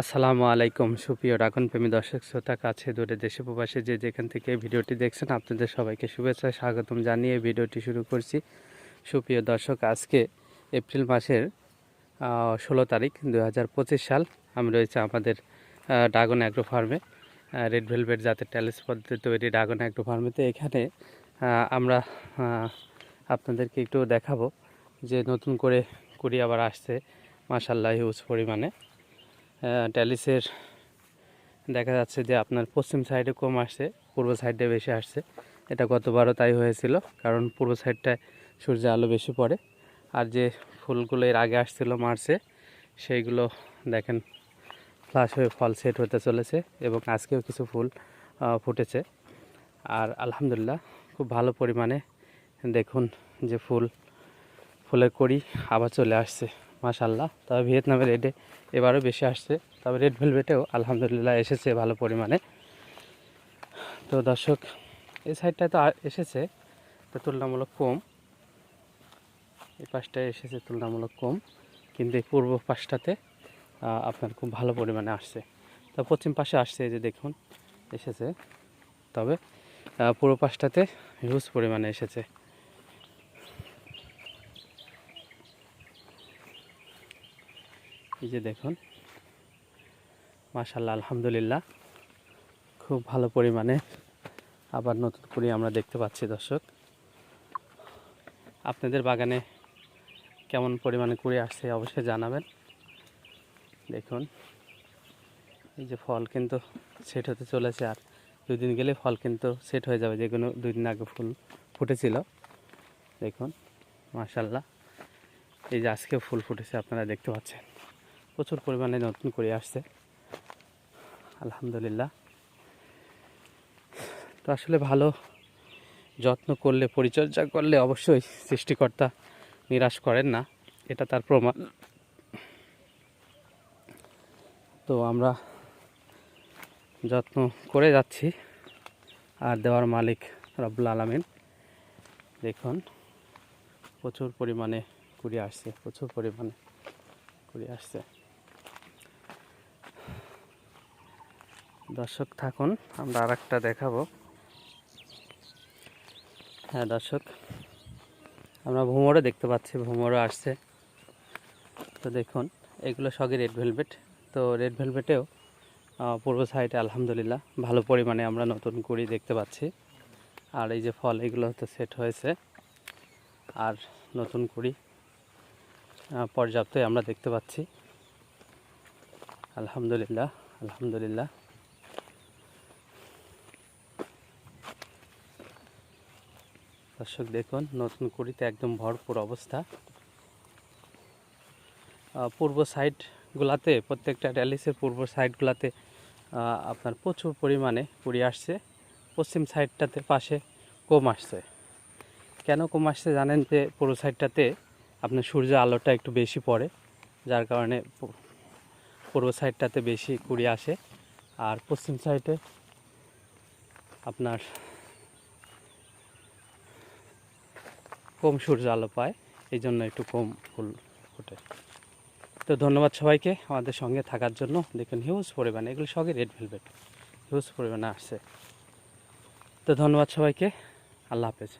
আসসালামু আলাইকুম। সুপ্রিয় ড্রাগন প্রেমী দর্শক শ্রোতা, কাছে দূরে দেশে প্রবাসে যে যেখান থেকে ভিডিওটি দেখছেন, আপনাদের সবাইকে শুভেচ্ছা, স্বাগতম জানিয়ে ভিডিওটি শুরু করছি। সুপ্রিয় দর্শক, আজকে এপ্রিল মাসের ষোলো তারিখ দু হাজার পঁচিশ সাল, আমি রয়েছে আমাদের ড্রাগন অ্যাগ্রো ফার্মে রেড ভেলভেট জাতের ট্যালিস পদ্ধতি তৈরি ড্রাগন অ্যাগ্রো ফার্মেতে। এখানে আমরা আপনাদেরকে একটু দেখাবো যে নতুন করে কুড়ি আবার আসছে মাসাল্লাহ হিউজ পরিমাণে। ট্যালিসের দেখা যাচ্ছে যে আপনার পশ্চিম সাইডে কম আসছে, পূর্ব সাইডে বেশি আসছে। এটা গতবারও তাই হয়েছিল, কারণ পূর্ব সাইডটায় সূর্যের আলো বেশি পড়ে। আর যে ফুলগুলো এর আগে আসছিল মার্চে, সেইগুলো দেখেন ফ্লাশ হয়ে ফল সেট হতে চলেছে এবং আজকেও কিছু ফুল ফুটেছে। আর আলহামদুলিল্লাহ খুব ভালো পরিমাণে দেখুন যে ফুল, ফুলের কড়ি আবার চলে আসছে। মাশাল্লাহ তবে ভিয়েতনামের রেডে এবারও বেশি আসছে। তবে রেড ভেলভেটেও আলহামদুলিল্লাহ এসেছে ভালো পরিমাণে। তো দর্শক, এই সাইডটায় তো এসেছে, তো তুলনামূলক কম। এই পাশটায় এসেছে তুলনামূলক কম। কিন্তু এই পূর্ব পাশটাতে আপনার খুব ভালো পরিমাণে আসছে। তো পশ্চিম পাশে আসছে যে দেখুন, এসেছে। তবে পূর্ব পাশটাতে হিউজ পরিমাণে এসেছে। এই যে দেখুন মাশাল্লাহ আলহামদুলিল্লাহ। খুব ভালো পরিমাণে আবার নতুন করে আমরা দেখতে পাচ্ছি দর্শক। আপনাদের বাগানে কেমন পরিমাণে কুড়ি আসছে অবশ্যই জানাবেন। দেখুন, এই যে ফল কিন্তু সেট হতে চলেছে আর দুই দিন গেলে ফল কিন্তু সেট হয়ে যাবে যেগুলো দুই দিন আগে ফুল ফুটেছিল। দেখুন মাশাল্লাহ এই যে আজকে ফুল ফুটেছে, আপনারা দেখতে পাচ্ছেন। প্রচুর পরিমাণে নতুন করে আসছে। আলহামদুলিল্লাহ। তো আসলে ভালো যত্ন করলে, পরিচর্যা করলে অবশ্যই সৃষ্টিকর্তা নিরাশ করেন না। এটা তার প্রমাণ। তো আমরা যত্ন করে যাচ্ছি। আর দেওয়ার মালিক রব্বুল আলমিন, দেখুন, প্রচুর পরিমাণে কুড়ি আসছে, প্রচুর পরিমাণে কুড়ি আসছে। দর্শক থাকুন, আমরা আর একটা দেখাবো। হ্যাঁ দর্শক, আমরা ভুমরও দেখতে পাচ্ছি, ভুমরও আসছে। তো দেখুন, এগুলো সবই রেড ভেলভেট তো রেড ভেলভেটেও পূর্ব সাইডে আলহামদুলিল্লাহ ভালো পরিমাণে আমরা নতুন কুড়ি দেখতে পাচ্ছি। আর এই যে ফল, এগুলো হতে সেট হয়েছে। আর নতুন কুড়ি পর্যাপ্তই আমরা দেখতে পাচ্ছি। আলহামদুলিল্লাহ আলহামদুলিল্লাহ। দর্শক দেখুন, নতুন কুড়িতে একদম ভরপুর অবস্থা। পূর্ব সাইডগুলাতে প্রত্যেকটা ড্যালিসের পূর্ব সাইডগুলাতে আপনার প্রচুর পরিমাণে কুড়ি আসছে। পশ্চিম সাইডটাতে পাশে কম আসছে। কেন কম আসছে জানেন যে, পূর্ব সাইডটাতে আপনার সূর্য আলোটা একটু বেশি পড়ে, যার কারণে পূর্ব সাইডটাতে বেশি কুড়ি আসে। আর পশ্চিম সাইডে আপনার কম সূর্য আলো পায় এই জন্য একটু কম ফুল ফোটে। তো ধন্যবাদ সবাইকে আমাদের সঙ্গে থাকার জন্য। দেখুন হিউজ পরিমাণে, এগুলো সবই রেড ভেলভেট হিউজ পরিমাণে আসছে। তো ধন্যবাদ সবাইকে, আল্লাহ হাফেজ।